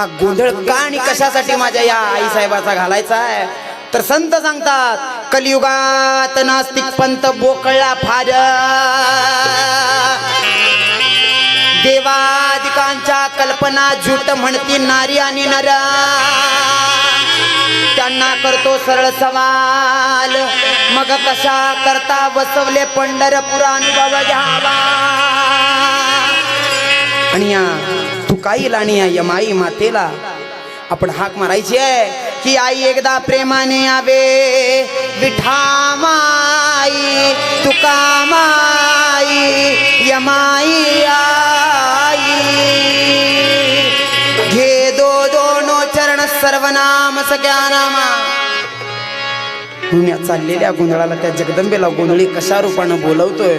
हा गोंधळ का आणि कशासाठी माझ्या या आई साहेबाचा घालायचा आहे? तर संत सांगतात कलियुगात नास्तिक पंत बोकळला फार. देवादिकांच्या कल्पना झूट म्हणती नारी आणि नर. त्यांना करतो सरळ सवाल मग कशा करता बसवले पंढरपुरा अनुभव घ्यावा? आणि या काही आणि यमाई मातेला. आपण हाक मारायची आहे की आई एकदा प्रेमाने आवे. विठामाई तुका माई यमाई आई. घे दो दोनो चरण सर्वनाम सगळ्या नामा. म्हणून या चाललेल्या गोंधळाला त्या जगदंबेला गोंधळी कशा रूपानं बोलवतोय?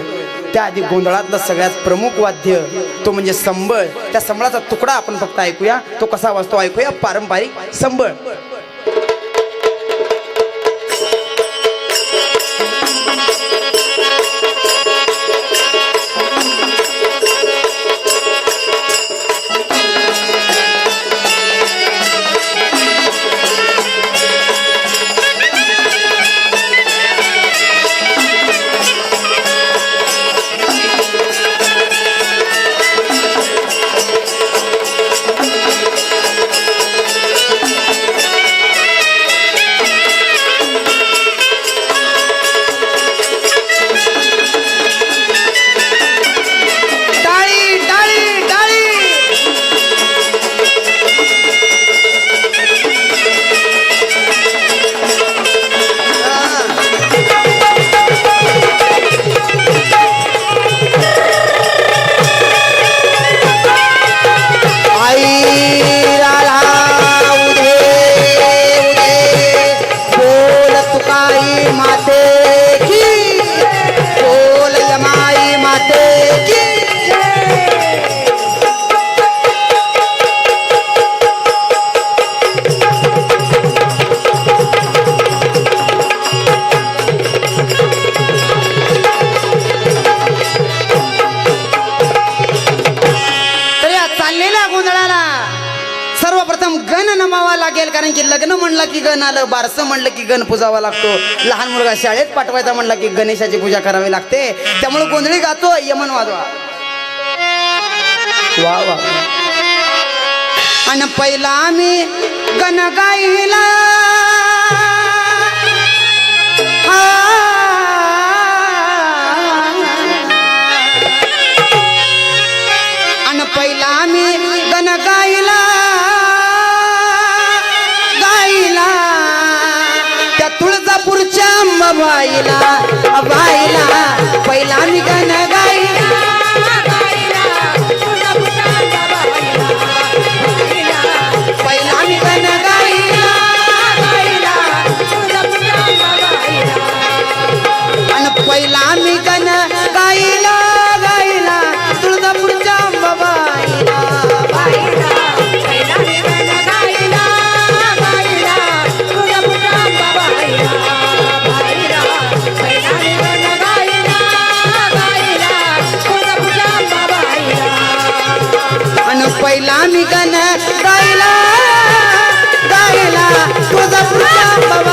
त्या आधी गोंधळातलं सगळ्यात प्रमुख वाद्य तो म्हणजे संबळ. त्या संबळाचा तुकडा आपण फक्त ऐकूया. तो कसा वाजतो ऐकूया? पारंपरिक संबळ. बारसं म्हणलं की गण पुजावा लागतो. लहान मुलगा शाळेत पाठवायचा म्हणला की गणेशाची पूजा करावी लागते. त्यामुळे गोंधळी गातो यमन वाजवा. वा वा. आणि पहिला आम्ही गण गाईला बाईला बाईला पहिला आम्ही पहिला मी गण गायला गायला तुझा पुढच्या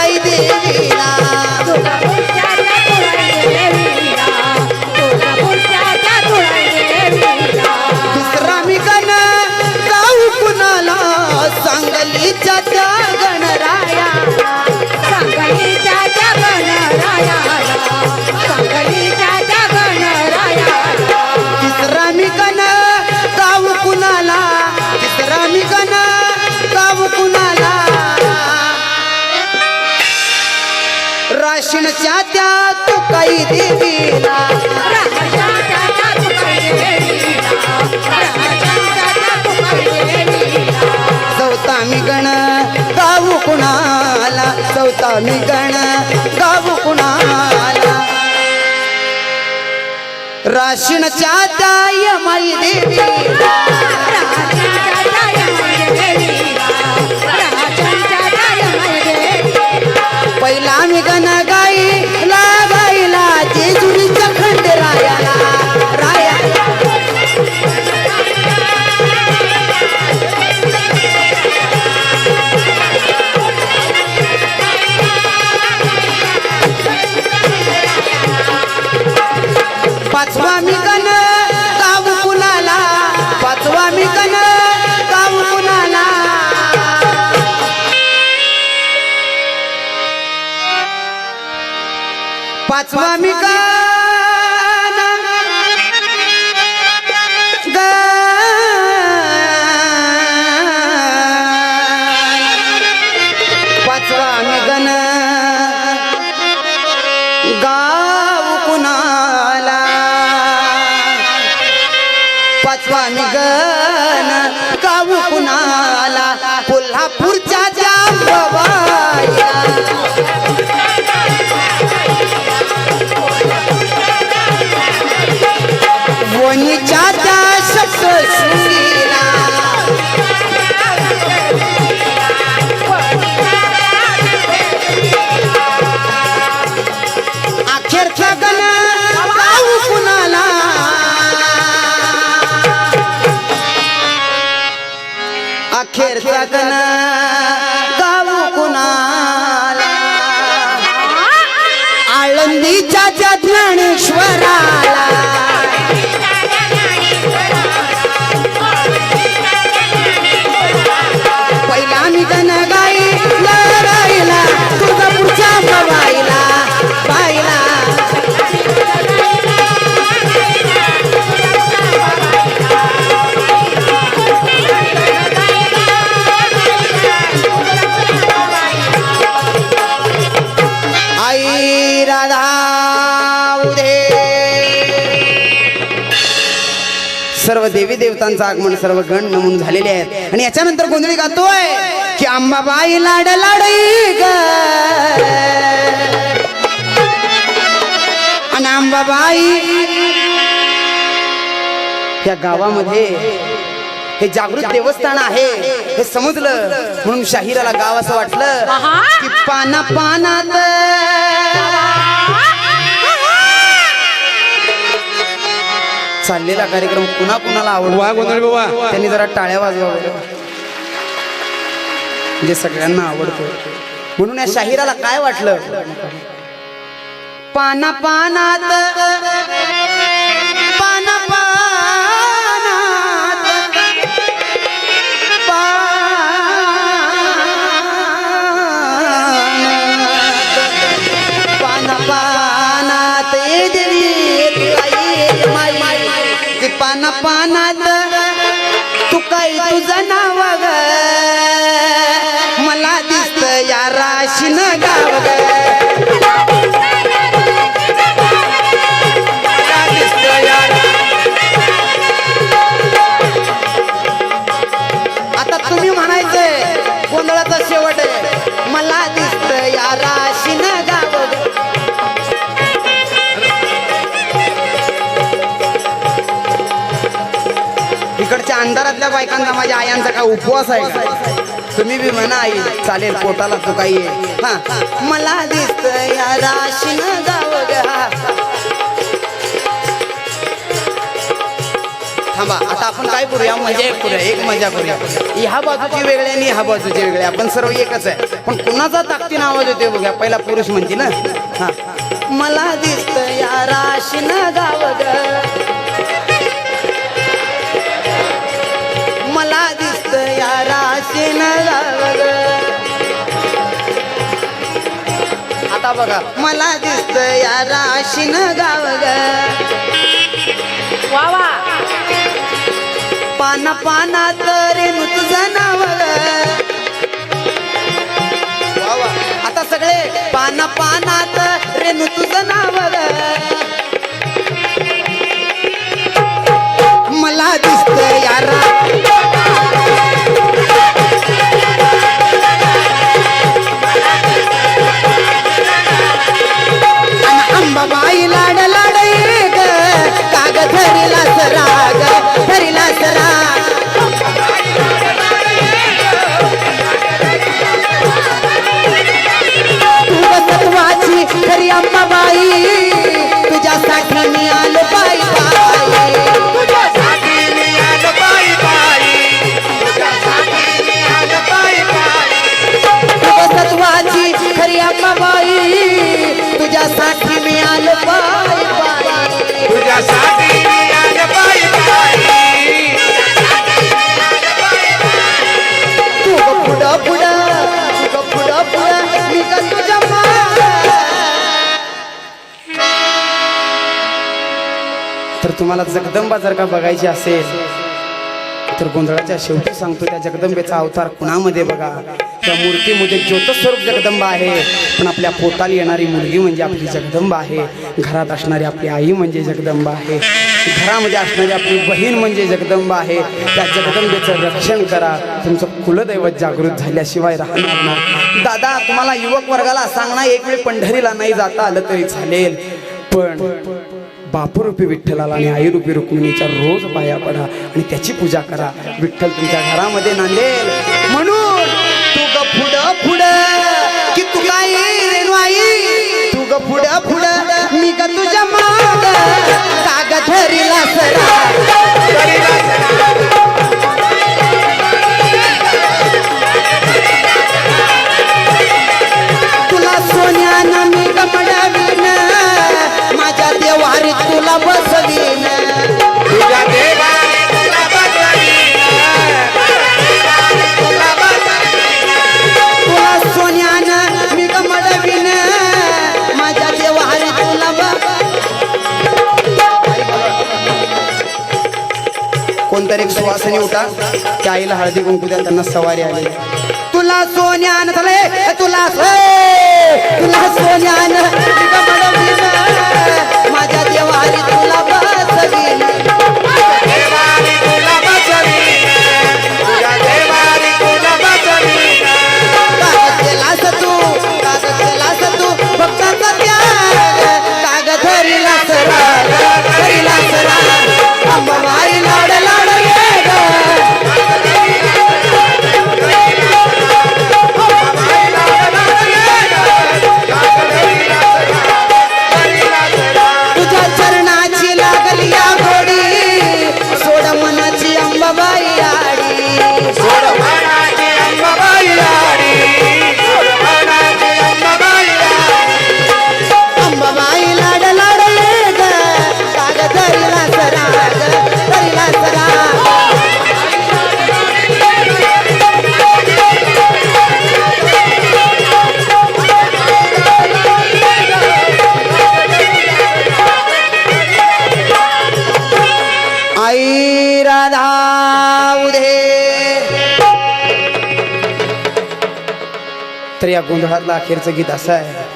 तुळाई देवीला कुणाला? चौथा मी गण गाऊ कुणाला? राशीनच्या त्या माई देवीला. पहिला मी गण गण गाव कुणाला? पाचवा मी गण गाव कुणाला? अखेरचा गण गाऊ कुणाला? आळंदीच्या ज्ञानेश्वराला देवतांचं आगमन सर्व गण नमून झालेले आहेत. आणि याच्यानंतर गोंधळी गातोय की अंबाबाई लाड लाडई ग. आणि अंबाबाई या गावामध्ये हे जागृत देवस्थान आहे. हे समजलं. म्हणून शाहिराला गाव असं वाटलं की पाना पानात चाललेला कार्यक्रम कुणा कुणाला वा गोंधळ आवडतो बाबा. त्यांनी जरा टाळ्या वाजवा बरं. म्हणजे सगळ्यांना आवडतो. म्हणून या शाहिराला काय वाटलं? पाना पानात पाना इकडच्या अंधारातल्या बायकांचा माझ्या आयांचा काय उपवास आहे का? तुम्ही बी म्हणा आई चालेल पोटाला तू काही हा. मला दिसत या राशीन गाव हा. थांबा आता आपण काय करूया मजा एक करूया एक मजा करूया. ह्या बाजूची वेगळी आणि ह्या बाजूची वेगळी. आपण सर्व एकच आहे. पण कुणाचा ताकदीन आवाज होते बघा पहिला पुरुष म्हणते ना? हा. मला दिसत या राशीन गाव ग राशीन गाव आता बघा मला दिसत या राशीन गाव ग वा वा पाना पानात रेणू तुझं नाव ग. वा वा. आता सगळे सगळे पाना पानात रेणू तुझं तुम्हाला जगदंबा जर का बघायची असेल तर गोंधळाच्या शेवटी सांगतो त्या जगदंबेचा अवतार कुणामध्ये बघा? त्या मूर्तीमध्ये ज्योतस्वरूप जगदंबा आहे पण आपल्या पोटाला येणारी मुलगी म्हणजे आपली जगदंबा आहे. घरात असणारी आपली आई म्हणजे जगदंबा आहे. घरामध्ये असणारी आपली बहीण म्हणजे जगदंबा आहे. त्या जगदंबेचं रक्षण करा. तुमचं कुलदैवत जागृत झाल्याशिवाय राहणार नाही. दादा तुम्हाला युवक वर्गाला सांगणार एक वेळ पंढरीला नाही जाता आलं तरी चालेल. पण बापूरूपी विठ्ठलाला आणि आईरूपी रुक्मिणीच्या रोज पाया पडा आणि त्याची पूजा करा. विठ्ठल तुमच्या घरामध्ये नांदेल. म्हणून तू ग फुड फुड की तू काय रेणू आई तू ग फुड फुड मी ग तुझ्या माग. काग सरा. सुवासनी उठा त्या आईला हळदी कुंकू द्या त्यांना सवारी आली. तुला सोन्यान झाले तुला तुला सोन्यान माझ्या देवारी तुला तर या गोंधळातलं अखेरचं गीत असं आहे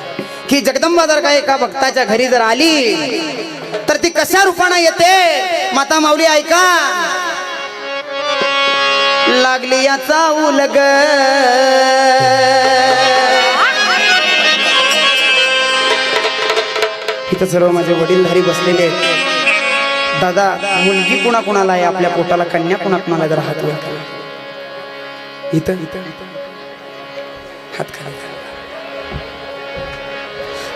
की जगदंबा जर का एका भक्ताच्या घरी जर आली तर ती कशा रूपानं येते? माता माऊली ऐका. लागली याचा उलग. इथं सर्व माझे वडीलधारी बसलेले आहेत. दादा मुलगी कुणा कुणाला आहे? आपल्या पोटाला कन्या कुणा कुणाला जर हात वर इथं इथं. हात खाली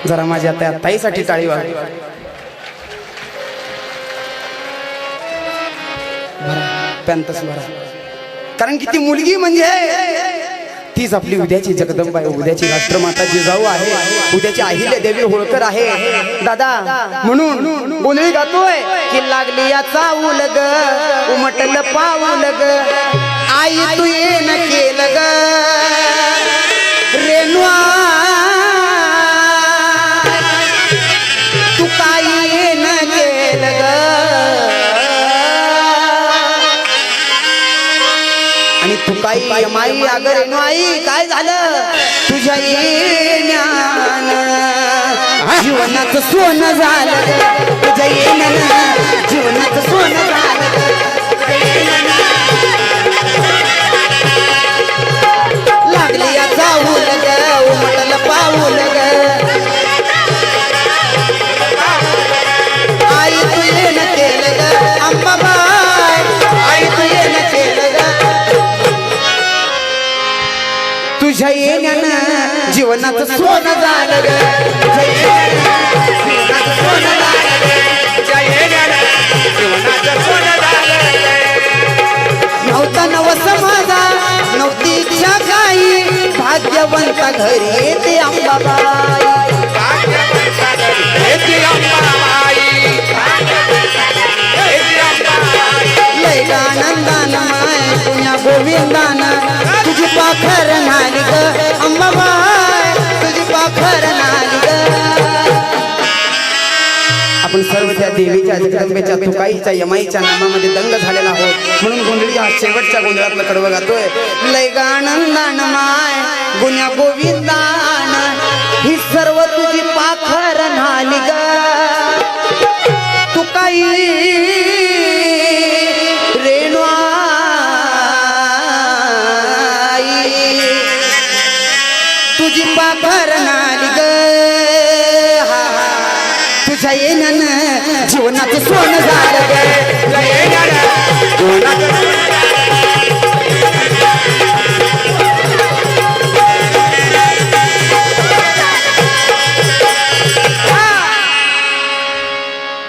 जरा माझ्या त्या ताईसाठी टाळी वाढ पॅन्टस भरा. कारण की ती मुलगी म्हणजे तीच आपली उद्याची जगदंबा आहे उद्याची राष्ट्रमाता जिजाऊ आहे उद्याची अहिल्या देवी होळकर आहे. दादा म्हणून गोंधळी गातोय की लागली या चावूल ग उमटल पाऊल ग आई तू न केलं ग अगं रेणू आई काय झालं? तुझ्या येण्यानं जीवनाचं सोनं झालं तुझ्या येण्यानं जीवनाचं सोनं झालं येण्यानं जीवनाचं सोनं झालं नव्हता नवस माझा नव्हती इच्छा काही. भाग्यवंता घरी येते अंबाबाई. येते अंबाबाई. येते लय आनंदान माय तुझ्या गोविंदान. तुझी पाखर नारी ग अंबाबाई. सर्व त्या देवीच्या जगदंबेच्या तुकाईच्या यमाईच्या नामामध्ये दंग झालेला आहोत. म्हणून गोंधळी हा शेवटच्या गोंधळातलं कडवं गातोय. लय आनंदान माय गुन्या गोविंदान ही सर्व तुझी पाखर नाली जीवनाचं सोनं झालं